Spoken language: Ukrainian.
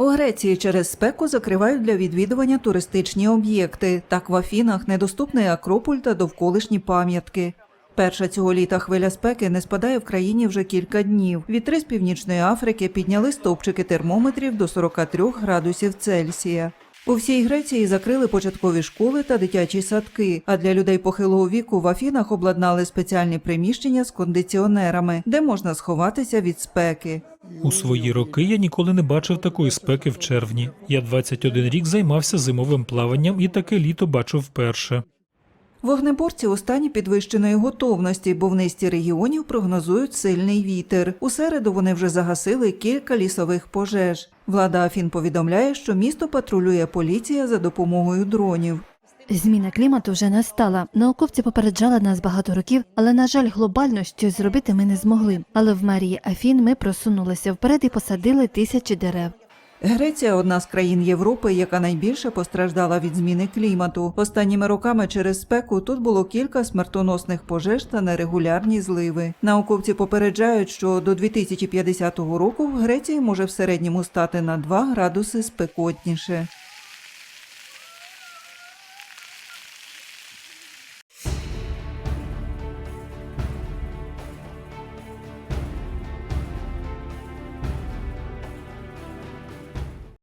У Греції через спеку закривають для відвідування туристичні об'єкти. Так в Афінах недоступний Акрополь та довколишні пам'ятки. Перша цього літа хвиля спеки не спадає в країні вже кілька днів. Вітри з північної Африки підняли стовпчики термометрів до 43 градусів Цельсія. У всій Греції закрили початкові школи та дитячі садки. А для людей похилого віку в Афінах обладнали спеціальні приміщення з кондиціонерами, де можна сховатися від спеки. У свої роки я ніколи не бачив такої спеки в червні. Я 21 рік займався зимовим плаванням і таке літо бачив вперше. Вогнеборці у стані підвищеної готовності, бо в низці регіонів прогнозують сильний вітер. У середу вони вже загасили кілька лісових пожеж. Влада Афін повідомляє, що місто патрулює поліція за допомогою дронів. Зміна клімату вже настала. Науковці попереджали нас багато років, але на жаль, глобально щось зробити ми не змогли. Але в мерії Афін ми просунулися вперед і посадили тисячі дерев. Греція одна з країн Європи, яка найбільше постраждала від зміни клімату. Останніми роками через спеку тут було кілька смертоносних пожеж та нерегулярні зливи. Науковці попереджають, що до 2050 року в Греції може в середньому стати на 2 градуси спекотніше.